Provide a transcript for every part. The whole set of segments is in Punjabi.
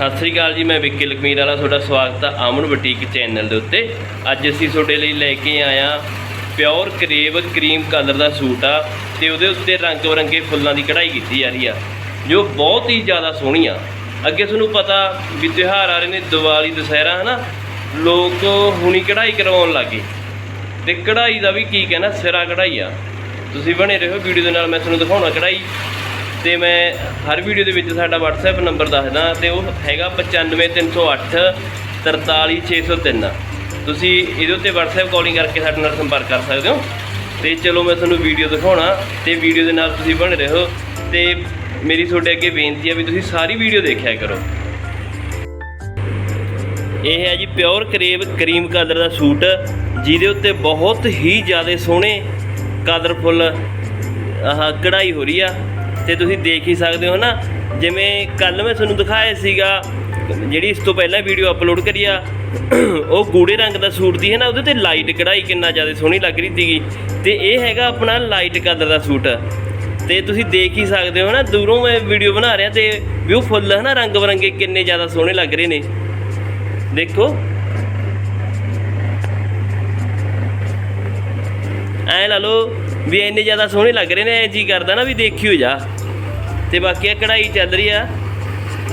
ਸਤਿ ਸ੍ਰੀ ਅਕਾਲ ਜੀ, ਮੈਂ ਵਿੱਕੀ ਲਖਮੀਰ ਵਾਲਾ। ਤੁਹਾਡਾ ਸਵਾਗਤ ਆ ਆਮਨ ਬੁਟੀਕ ਚੈਨਲ ਦੇ ਉੱਤੇ। ਅੱਜ ਅਸੀਂ ਤੁਹਾਡੇ ਲਈ ਲੈ ਕੇ ਆਇਆ ਪਿਓਰ ਕਰੇਵ ਕਰੀਮ ਕਲਰ ਦਾ ਸੂਟ ਆ ਤੇ ਉਹਦੇ ਉੱਤੇ ਰੰਗ ਬਰੰਗੇ ਫੁੱਲਾਂ ਦੀ ਕਢਾਈ ਕੀਤੀ ਜਾ ਰਹੀ ਆ, ਜੋ ਬਹੁਤ ਹੀ ਜ਼ਿਆਦਾ ਸੋਹਣੀ ਆ। ਅੱਗੇ ਤੁਹਾਨੂੰ ਪਤਾ ਵੀ ਤਿਉਹਾਰ ਆ ਰਹੇ ਨੇ ਦੀਵਾਲੀ, ਦੁਸਹਿਰਾ, ਹਨਾ? ਲੋਕ ਹੁਣੀ ਕਢਾਈ ਕਰਵਾਉਣ ਲੱਗੇ ਤੇ ਕਢਾਈ ਦਾ ਵੀ ਕੀ ਕਹਿਣਾ, ਸਿਰਾ ਕਢਾਈ ਆ। ਤੁਸੀਂ ਬਣੇ ਰਹੋ, ਵੀਡੀਓ ਦੇ ਨਾਲ ਮੈਂ ਤੁਹਾਨੂੰ ਦਿਖਾਉਣਾ ਕਢਾਈ। ਤੇ ਮੈਂ ਹਰ ਵੀਡੀਓ ਦੇ ਵਿੱਚ ਸਾਡਾ WhatsApp ਨੰਬਰ ਦੱਸਦਾ ਤੇ ਉਹ ਹੈਗਾ 95308 43603 ਤੁਸੀਂ ਇਹਦੇ ਉੱਤੇ WhatsApp ਕਾਲਿੰਗ ਕਰਕੇ ਸਾਡੇ ਨਾਲ ਸੰਪਰਕ ਕਰ ਸਕਦੇ ਹੋ। ਤੇ ਚਲੋ ਮੈਂ ਤੁਹਾਨੂੰ ਵੀਡੀਓ ਦਿਖਾਉਣਾ ਤੇ ਵੀਡੀਓ ਦੇ ਨਾਲ ਤੁਸੀਂ ਬਣੇ ਰਹੋ ਤੇ ਮੇਰੀ ਤੁਹਾਡੇ ਅੱਗੇ ਬੇਨਤੀ ਹੈ ਵੀ ਤੁਸੀਂ ਸਾਰੀ ਵੀਡੀਓ ਦੇਖਿਆ ਕਰੋ। ਇਹ ਹੈ ਜੀ ਪਿਓਰ ਕਰੇਵ ਕਰੀਮ ਕਲਰ ਦਾ ਸੂਟ, ਜਿਹਦੇ ਉੱਤੇ ਬਹੁਤ ਹੀ ਜ਼ਿਆਦਾ ਸੋਹਣੇ ਕਲਰਫੁੱਲ, ਆਹ ਕਢਾਈ ਹੋ ਰਹੀ ਆ। ਤੇ ਤੁਸੀਂ ਦੇਖ ਹੀ ਸਕਦੇ ਹੋ ਨਾ, ਜਿਵੇਂ ਕੱਲ ਮੈਂ ਤੁਹਾਨੂੰ ਦਿਖਾਇਆ ਸੀਗਾ, ਜਿਹੜੀ ਇਸ ਤੋਂ ਪਹਿਲਾਂ ਵੀਡੀਓ ਅਪਲੋਡ ਕਰੀ ਆ, ਉਹ ਗੂੜੇ ਰੰਗ ਦਾ ਸੂਟ ਦੀ ਹੈ ਨਾ, ਉਹਦੇ ਤੇ ਲਾਈਟ ਕਢਾਈ ਕਿੰਨਾ ਜ਼ਿਆਦਾ ਸੋਹਣੀ ਲੱਗ ਰਹੀ ਸੀਗੀ। ਤੇ ਇਹ ਹੈਗਾ ਆਪਣਾ ਲਾਈਟ ਕਲਰ ਦਾ ਸੂਟ। ਤੇ ਤੁਸੀਂ ਦੇਖ ਹੀ ਸਕਦੇ ਹੋ ਨਾ, ਦੂਰੋਂ ਮੈਂ ਵੀਡੀਓ ਬਣਾ ਰਿਹਾ ਤੇ ਵਿਊ ਫੁੱਲ ਹੈ ਨਾ, ਰੰਗ ਬਰੰਗੇ ਕਿੰਨੇ ਜ਼ਿਆਦਾ ਸੋਹਣੇ ਲੱਗ ਰਹੇ ਨੇ। ਦੇਖੋ। ਐ ਲਾ ਲਓ ਵੀ ਇੰਨੇ ਜ਼ਿਆਦਾ ਸੋਹਣੇ ਲੱਗ ਰਹੇ ਨੇ, ਐ ਜੀ ਕਰਦਾ ਨਾ ਵੀ ਦੇਖਿਓ ਜਾ। ਤੇ ਬਾਕੀ ਆ ਕਢਾਈ ਚੱਲ ਰਹੀ ਆ।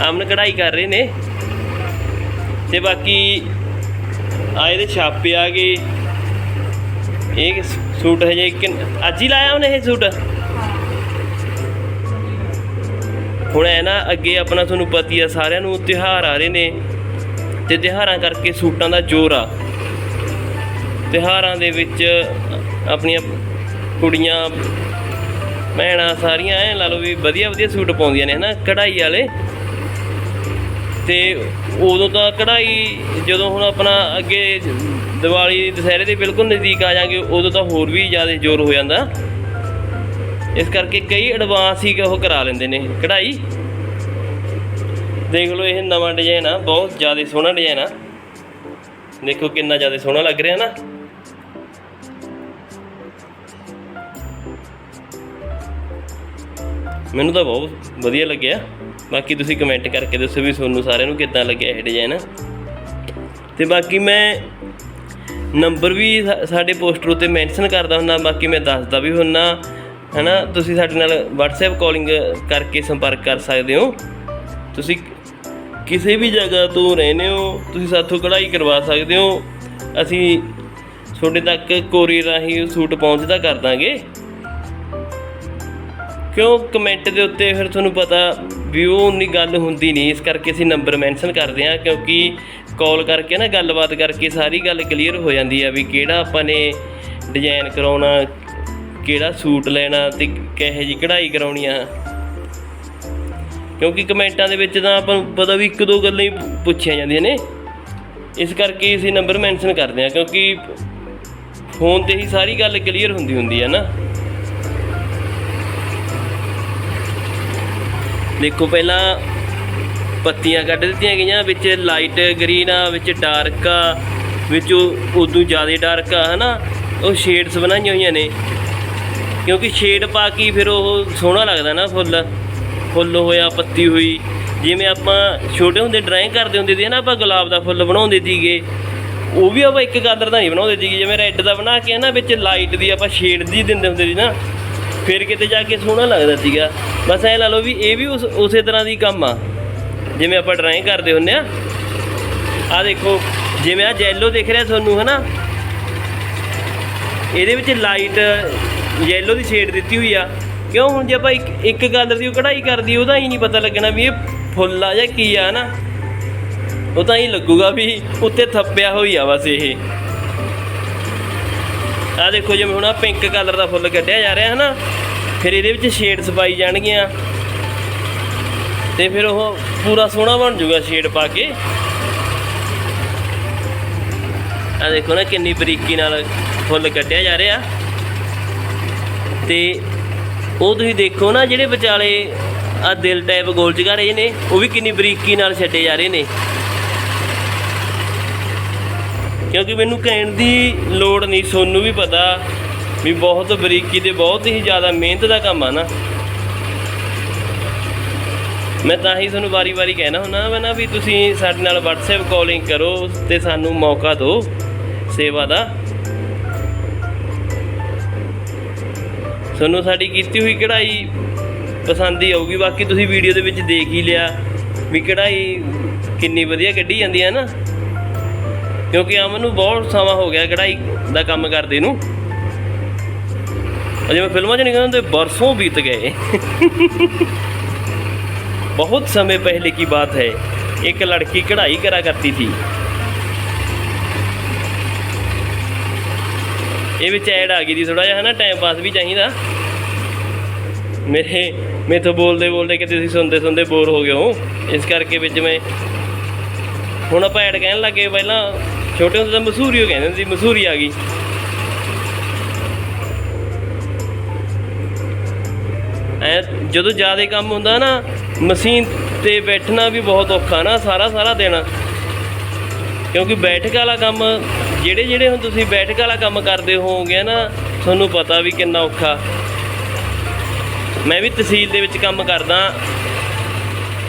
ਆਮਨ ਕਢਾਈ ਕਰ ਰਹੇ ਨੇ। ਤੇ ਬਾਕੀ ਆ ਇਹਦੇ ਛਾਪੇ ਆ ਗਏ। ਇਹ ਸੂਟ ਹਜੇ ਅੱਜ ਹੀ ਲਾਇਆ ਉਹਨੇ ਇਹ ਸੂਟ? ਹੁਣ ਐ ਨਾ ਅੱਗੇ ਆਪਣਾ ਤੁਹਾਨੂੰ ਪਤੀ ਆ, ਸਾਰਿਆਂ ਨੂੰ ਤਿਉਹਾਰ ਆ ਰਹੇ ਨੇ। ਤੇ ਤਿਉਹਾਰਾਂ ਕਰਕੇ ਸੂਟਾਂ ਦਾ ਜ਼ੋਰ ਆ। ਤਿਉਹਾਰਾਂ ਦੇ ਵਿੱਚ ਆਪਣੀਆਂ ਕੁੜੀਆਂ ਭੈਣਾਂ ਸਾਰੀਆਂ ਐ ਲਾ ਲਓ ਵੀ ਵਧੀਆ ਵਧੀਆ ਸੂਟ ਪਾਉਂਦੀਆਂ ਨੇ, ਹਨਾ? ਕਢਾਈ ਵਾਲੇ। ਤੇ ਉਦੋਂ ਤਾਂ ਕਢਾਈ ਜਦੋਂ ਹੁਣ ਆਪਣਾ ਅੱਗੇ ਦੀਵਾਲੀ, ਦੁਸਹਿਰੇ ਦੇ ਬਿਲਕੁਲ ਨਜ਼ਦੀਕ ਆ ਜਾਾਂਗੇ, ਉਦੋਂ ਤਾਂ ਹੋਰ ਵੀ ਜ਼ਿਆਦਾ ਜ਼ੋਰ ਹੋ ਜਾਂਦਾ। ਇਸ ਕਰਕੇ ਕਈ ਐਡਵਾਂਸ ਹੀ ਉਹ ਕਰਾ ਲੈਂਦੇ ਨੇ ਕਢਾਈ। ਦੇਖ ਲਓ, ਇਹ ਨਵਾਂ ਡਿਜ਼ਾਈਨ ਆ, ਬਹੁਤ ਜ਼ਿਆਦਾ ਸੋਹਣਾ ਡਿਜ਼ਾਈਨ ਆ। ਦੇਖੋ ਕਿੰਨਾ ਜ਼ਿਆਦਾ ਸੋਹਣਾ ਲੱਗ ਰਿਹਾ ਨਾ ਮੈਨੂੰ ਤਾਂ ਬਹੁਤ ਵਧੀਆ ਲੱਗਿਆ। ਬਾਕੀ ਤੁਸੀਂ ਕਮੈਂਟ ਕਰਕੇ ਦੱਸੋ ਵੀ ਤੁਹਾਨੂੰ ਸਾਰਿਆਂ ਨੂੰ ਕਿੱਦਾਂ ਲੱਗਿਆ ਇਹ ਡਿਜ਼ਾਈਨ ਤੇ ਬਾਕੀ ਮੈਂ ਨੰਬਰ ਵੀ ਸਾਡੇ ਪੋਸਟਰ ਉੱਤੇ ਮੈਂਸ਼ਨ ਕਰਦਾ ਹੁੰਦਾ, ਬਾਕੀ ਮੈਂ ਦੱਸਦਾ ਵੀ ਹੁੰਨਾ ਹਨਾ, ਤੁਸੀਂ ਸਾਡੇ ਨਾਲ WhatsApp ਕਾਲਿੰਗ ਕਰਕੇ ਸੰਪਰਕ ਕਰ ਸਕਦੇ ਹੋ। ਤੁਸੀਂ ਕਿਸੇ ਵੀ ਜਗ੍ਹਾ ਤੋਂ ਰਹਿੰਦੇ ਹੋ, ਤੁਸੀਂ ਸਾਥੋਂ ਕਢਾਈ ਕਰਵਾ ਸਕਦੇ ਹੋ। ਅਸੀਂ ਤੁਹਾਡੇ ਤੱਕ ਕੋਰੀਅਰ ਰਾਹੀਂ ਸੂਟ ਪਹੁੰਚਦਾ ਕਰ ਦਾਂਗੇ। ਕਿਉਂ ਕਮੈਂਟ ਦੇ ਉੱਤੇ ਫਿਰ ਤੁਹਾਨੂੰ ਪਤਾ ਵੀ ਉਹ ਉਨੀ ਗੱਲ ਹੁੰਦੀ ਨਹੀਂ, ਇਸ ਕਰਕੇ ਅਸੀਂ ਨੰਬਰ ਮੈਂਸ਼ਨ ਕਰਦੇ ਹਾਂ, ਕਿਉਂਕਿ ਕਾਲ ਕਰਕੇ ਨਾ ਗੱਲਬਾਤ ਕਰਕੇ ਸਾਰੀ ਗੱਲ ਕਲੀਅਰ ਹੋ ਜਾਂਦੀ ਆ ਵੀ ਕਿਹੜਾ ਆਪਾਂ ਨੇ ਡਿਜ਼ਾਈਨ ਕਰਾਉਣਾ, ਕਿਹੜਾ ਸੂਟ ਲੈਣਾ ਤੇ ਕਿਹੋ ਜੀ ਕਢਾਈ ਕਰਾਉਣੀ ਆ। ਕਿਉਂਕਿ ਕਮੈਂਟਾਂ ਦੇ ਵਿੱਚ ਤਾਂ ਆਪਾਂ ਨੂੰ ਪਤਾ ਵੀ ਇੱਕ ਦੋ ਗੱਲਾਂ ਹੀ ਪੁੱਛੀਆਂ ਜਾਂਦੀਆਂ ਨੇ। ਇਸ ਕਰਕੇ ਅਸੀਂ ਨੰਬਰ ਮੈਂਸ਼ਨ ਕਰਦੇ ਹਾਂ, ਕਿਉਂਕਿ ਫੋਨ ਤੇ ਹੀ ਸਾਰੀ ਗੱਲ ਕਲੀਅਰ ਹੁੰਦੀ ਹੁੰਦੀ ਹੈ ਨਾ। ਦੇਖੋ ਪਹਿਲਾਂ ਪੱਤੀਆਂ ਕੱਢ ਦਿੱਤੀਆਂ ਗਈਆਂ, ਵਿੱਚ ਲਾਈਟ ਗ੍ਰੀਨ ਆ, ਵਿੱਚ ਡਾਰਕ ਆ, ਵਿੱਚ ਉਹ ਉਦੋਂ ਜ਼ਿਆਦਾ ਡਾਰਕ ਆ, ਹਨਾ? ਉਹ ਸ਼ੇਡਸ ਬਣਾਈਆਂ ਹੋਈਆਂ ਨੇ। ਕਿਉਂਕਿ ਸ਼ੇਡ ਪਾ ਕੇ ਫਿਰ ਉਹ ਸੋਹਣਾ ਲੱਗਦਾ ਨਾ ਫੁੱਲ। ਫੁੱਲ ਹੋਇਆ, ਪੱਤੀ ਹੋਈ। ਜਿਵੇਂ ਆਪਾਂ ਛੋਟੇ ਹੁੰਦੇ ਡਰਾਇੰਗ ਕਰਦੇ ਹੁੰਦੇ ਸੀ ਨਾ, ਆਪਾਂ ਗੁਲਾਬ ਦਾ ਫੁੱਲ ਬਣਾਉਂਦੇ ਸੀਗੇ। ਉਹ ਵੀ ਆਪਾਂ ਇੱਕ ਕਲਰ ਦਾ ਨਹੀਂ ਬਣਾਉਂਦੇ ਸੀਗੇ, ਜਿਵੇਂ ਰੈੱਡ ਦਾ ਬਣਾ ਕੇ ਨਾ, ਵਿੱਚ ਲਾਈਟ ਦੀ ਆਪਾਂ ਸ਼ੇਡ ਦੀ ਦਿੰਦੇ ਹੁੰਦੇ ਸੀ ਨਾ। ਫਿਰ ਕਿਤੇ ਜਾ ਕੇ ਸੋਹਣਾ ਲੱਗਦਾ ਸੀਗਾ। ਬਸ ਐ ਲਾ ਲਓ ਵੀ ਇਹ ਵੀ ਉਸੇ ਤਰ੍ਹਾਂ ਦੀ ਕੰਮ ਆ। ਜਿਵੇਂ ਆਪਾਂ ਡਰਾਇੰਗ ਕਰਦੇ ਹੁੰਦੇ ਆ। ਆ ਦੇਖੋ, ਜਿਵੇਂ ਆ ਜੈਲੋ ਦਿਖ ਰਿਹਾ ਤੁਹਾਨੂੰ, ਹਨਾ? ਇਹਦੇ ਵਿੱਚ ਲਾਈਟ ਯੈਲੋ ਦੀ ਸ਼ੇਡ ਦਿੱਤੀ ਹੋਈ ਆ। ਕਿਉਂ? ਹੁਣ ਜੇ ਆਪਾਂ ਇੱਕ ਇੱਕ ਕਲਰ ਦੀ ਉਹ ਕਢਾਈ ਕਰਦੀ ਉਹਦਾ ਹੀ ਨਹੀਂ ਪਤਾ ਲੱਗਣਾ ਵੀ ਇਹ ਫੁੱਲ ਆ ਜਾਂ ਕੀ ਆ ਨਾ ਉਹ ਤਾਂ ਹੀ ਲੱਗੂਗਾ ਵੀ ਉੱਤੇ ਥੱਪਿਆ ਹੋਈ ਆ ਬਸ ਇਹ। ਆ ਦੇਖੋ ਜਿਵੇਂ ਹੁਣ ਆ ਪਿੰਕ ਕਲਰ ਦਾ ਫੁੱਲ ਕੱਢਿਆ ਜਾ ਰਿਹਾ ਹੈ ਨਾ ਫਿਰ ਇਹਦੇ ਵਿੱਚ ਸ਼ੇਡਸ ਪਾਈ ਜਾਣਗੀਆਂ। ਤੇ ਫਿਰ ਉਹ ਪੂਰਾ ਸੋਹਣਾ ਬਣ ਜਾਊਗਾ ਸ਼ੇਡ ਪਾ ਕੇ। ਆ ਦੇਖੋ ਨਾ ਕਿੰਨੀ ਬਰੀਕੀ ਨਾਲ ਫੁੱਲ ਕੱਢਿਆ ਜਾ ਰਿਹਾ। ਤੇ ਉਹ ਤੁਸੀਂ ਦੇਖੋ ਨਾ ਜਿਹੜੇ ਵਿਚਾਲੇ ਆ ਦਿਲ ਟਾਈਪ ਗੋਲ ਚਗਾਰੇ ਨੇ, ਉਹ ਵੀ ਕਿੰਨੀ ਬਰੀਕੀ ਨਾਲ ਛੱਡੇ ਜਾ ਰਹੇ ਨੇ। ਕਿਉਂਕਿ ਮੈਨੂੰ ਕਹਿਣ ਦੀ ਲੋੜ ਨਹੀਂ ਸੋਨੂੰ ਵੀ ਪਤਾ। ਵੀ ਬਹੁਤ ਬਰੀਕੀ ਤੇ ਬਹੁਤ ਹੀ ਜ਼ਿਆਦਾ ਮਿਹਨਤ ਦਾ ਕੰਮ ਆ ਨਾ। ਮੈਂ ਤਾਂ ਹੀ ਤੁਹਾਨੂੰ ਵਾਰੀ-ਵਾਰੀ ਕਹਿਣਾ ਹੁੰਦਾ ਵਾ ਨਾ ਵੀ ਤੁਸੀਂ ਸਾਡੇ ਨਾਲ WhatsApp ਕਾਲਿੰਗ ਕਰੋ ਤੇ ਸਾਨੂੰ ਮੌਕਾ ਦਿਓ ਸੇਵਾ ਦਾ। ਤੁਹਾਨੂੰ ਸਾਡੀ ਕੀਤੀ ਹੋਈ ਕਢਾਈ ਪਸੰਦ ਹੀ ਆਊਗੀ, ਬਾਕੀ ਤੁਸੀਂ ਵੀਡੀਓ ਦੇ ਵਿੱਚ ਦੇਖ ਹੀ ਲਿਆ ਵੀ ਕਢਾਈ ਕਿੰਨੀ ਵਧੀਆ ਕੱਢੀ ਜਾਂਦੀ ਹੈ ਨਾ। ਕਿਉਂਕਿ ਅਮਨ ਨੂੰ ਬਹੁਤ ਸਮਾਂ ਹੋ ਗਿਆ ਕਢਾਈ ਦਾ ਕੰਮ ਕਰਦੇ ਨੂੰ। ਅਜੇ ਮੈਂ ਫਿਲਮਾਂ 'ਚ ਨਹੀਂ ਕਹਿੰਦਾ ਹੁੰਦੇ ਬਰਸੋਂ ਬੀਤ ਗਏ बहुत समय पहले की बात है एक लड़की कढ़ाई करा करती थी ਇਹ ਵਿੱਚ ਐਡ ਆ ਗਈ ਦੀ ਥੋੜਾ ਜਿਹਾ ਹਨਾ ਟਾਈਮ ਪਾਸ ਵੀ ਚਾਹੀਦਾ ਮੇਰੇ ਮੇਥੋਂ ਬੋਲਦੇ ਬੋਲਦੇ ਕਿ ਤੁਸੀਂ ਸੁਣਦੇ ਸੁਣਦੇ ਬੋਰ ਹੋ ਗਏ ਹੋ ਇਸ ਕਰਕੇ ਵਿੱਚ ਮੈਂ ਹੁਣ ਆਪਾਂ ਐਡ ਕਹਿਣ ਲੱਗੇ ਪਹਿਲਾਂ ਛੋਟੇ ਹੁੰਦੇ ਤਾਂ ਮਸੂਰੀ ਹੋ ਕਹਿੰਦੇ ਸੀ ਮਸੂਰੀ ਆ ਜਦੋਂ ਜ਼ਿਆਦਾ ਕੰਮ ਹੁੰਦਾ ਨਾ, ਮਸ਼ੀਨ ਤੇ ਬੈਠਣਾ ਵੀ ਬਹੁਤ ਔਖਾ ਨਾ, ਸਾਰਾ ਸਾਰਾ ਦਿਨ। ਕਿਉਂਕਿ ਬੈਠਕ ਵਾਲਾ ਕੰਮ, ਜਿਹੜੇ ਜਿਹੜੇ ਹੁਣ ਤੁਸੀਂ ਬੈਠਕ ਵਾਲਾ ਕੰਮ ਕਰਦੇ ਹੋਵੋਗੇ ਨਾ, ਤੁਹਾਨੂੰ ਪਤਾ ਵੀ ਕਿੰਨਾ ਔਖਾ। ਮੈਂ ਵੀ ਤਹਿਸੀਲ ਦੇ ਵਿੱਚ ਕੰਮ ਕਰਦਾ।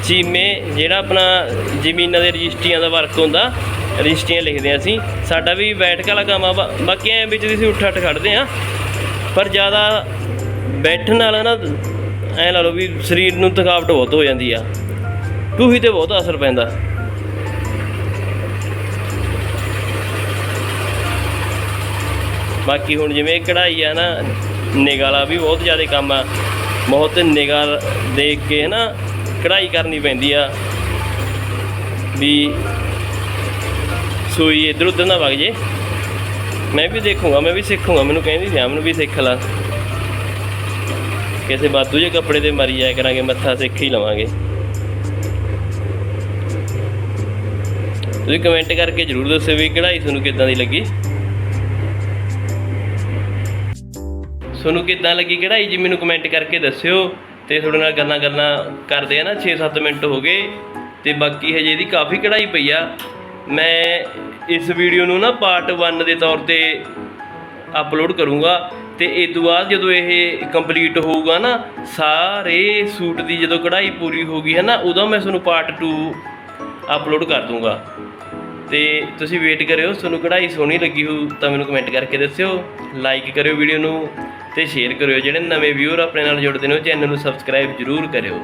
ਚੀਮੇ, ਜਿਹੜਾ ਆਪਣਾ ਜ਼ਮੀਨਾਂ ਦੇ ਰਜਿਸਟਰੀਆਂ ਦਾ ਵਰਕ ਹੁੰਦਾ, ਰਜਿਸਟਰੀਆਂ ਲਿਖਦੇ ਹਾਂ ਅਸੀਂ। ਸਾਡਾ ਵੀ ਬੈਠਕ ਵਾਲਾ ਕੰਮ ਆ, ਬਾ- ਬਾਕੀ ਐ ਵਿੱਚ ਅਸੀਂ ਉੱਠ ਅੱਠ ਖੜਦੇ ਆ ਪਰ ਜ਼ਿਆਦਾ ਬੈਠਣ ਵਾਲਾ ਨਾ ਐ ਲਾ ਲਓ ਵੀ ਸਰੀਰ ਨੂੰ ਥਕਾਵਟ ਬਹੁਤ ਹੋ ਜਾਂਦੀ ਆ। ਟੂਹੀ ਤੇ ਬਹੁਤ ਅਸਰ ਪੈਂਦਾ। ਬਾਕੀ ਹੁਣ ਜਿਵੇਂ ਕਢਾਈ ਆ ਨਾ, ਨਿਗਾਹ ਵੀ ਬਹੁਤ ਜ਼ਿਆਦਾ ਕੰਮ ਆ। ਬਹੁਤ ਨਿਗਾਹ ਦੇਖ ਕੇ ਹੈ ਨਾ ਕਢਾਈ ਕਰਨੀ ਪੈਂਦੀ ਆ। ਵੀ ਸੂਈ ਇੱਧਰ ਉੱਧਰ ਨਾ ਵਗ ਜੇ। ਮੈਂ ਵੀ ਦੇਖੂੰਗਾ, ਮੈਂ ਵੀ ਸਿੱਖੂੰਗਾ। ਮੈਨੂੰ ਕਹਿੰਦੀ ਸੀ ਮੈਨੂੰ ਵੀ ਸਿੱਖ ਲਾ। ਕਿਸੇ ਬਾਦੂ ਜੇ ਕੱਪੜੇ ਤੇ ਮਰੀ ਜਾਇਆ ਕਰਾਂਗੇ, ਮੱਥਾ ਸਿੱਖ ਹੀ ਲਵਾਂਗੇ। ਤੁਸੀਂ ਕਮੈਂਟ ਕਰਕੇ ਜਰੂਰ ਦੱਸਿਓ ਵੀ ਕਢਾਈ ਤੁਹਾਨੂੰ ਕਿੱਦਾਂ ਦੀ ਲੱਗੀ। ਤੁਹਾਨੂੰ ਕਿੱਦਾਂ ਲੱਗੀ ਕਢਾਈ ਜੀ, ਮੈਨੂੰ ਕਮੈਂਟ ਕਰਕੇ ਦੱਸਿਓ। ਤੇ ਤੁਹਾਡੇ ਨਾਲ ਗੱਲਾਂ ਗੱਲਾਂ ਕਰਦੇ ਆ ਨਾ 6-7 ਮਿੰਟ ਹੋ ਗਏ। ਤੇ ਬਾਕੀ ਹਜੇ ਇਹਦੀ ਕਾਫੀ ਕਢਾਈ ਪਈ ਆ। ਮੈਂ ਇਸ ਵੀਡੀਓ ਨੂੰ ਨਾ ਪਾਰਟ 1 ਦੇ ਤੌਰ ਤੇ ਅਪਲੋਡ ਕਰੂੰਗਾ। ਤੇ ਇਹ ਤੋਂ ਬਾਅਦ ਜਦੋਂ ਇਹ ਕੰਪਲੀਟ ਹੋਊਗਾ ਨਾ, ਸਾਰੇ ਸੂਟ ਦੀ ਜਦੋਂ ਕਢਾਈ ਪੂਰੀ ਹੋ ਗਈ ਹੈ ਨਾ, ਉਦੋਂ ਮੈਂ ਤੁਹਾਨੂੰ ਪਾਰਟ 2 ਅਪਲੋਡ ਕਰ ਦੂੰਗਾ। ਤੇ ਤੁਸੀਂ ਵੇਟ ਕਰਿਓ, ਤੁਹਾਨੂੰ ਕਢਾਈ ਸੋਹਣੀ ਲੱਗੀ ਹੋਊ ਤਾਂ ਮੈਨੂੰ ਕਮੈਂਟ ਕਰਕੇ ਦੱਸਿਓ ਲਾਈਕ ਕਰਿਓ ਵੀਡੀਓ ਨੂੰ ਤੇ ਸ਼ੇਅਰ ਕਰਿਓ, ਜਿਹੜੇ ਨਵੇਂ ਵਿਊਅਰ ਆਪਣੇ ਨਾਲ ਜੁੜਦੇ ਨੇ, ਉਹ ਚੈਨਲ ਨੂੰ ਸਬਸਕ੍ਰਾਈਬ ਜਰੂਰ ਕਰਿਓ।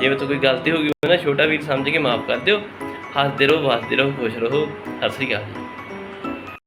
ਜਿਵੇਂ ਤੋਂ ਕੋਈ ਗਲਤੀ ਹੋ ਗਈ ਹੋਵੇ ਨਾ, ਛੋਟਾ ਵੀਰ ਸਮਝ ਕੇ ਮਾਫ ਕਰ ਦਿਓ। ਹੱਸਦੇ ਰਹੋ ਵਸਦੇ ਰਹੋ, ਖੁਸ਼ ਰਹੋ। ਸਤਿ ਸ੍ਰੀ ਅਕਾਲ।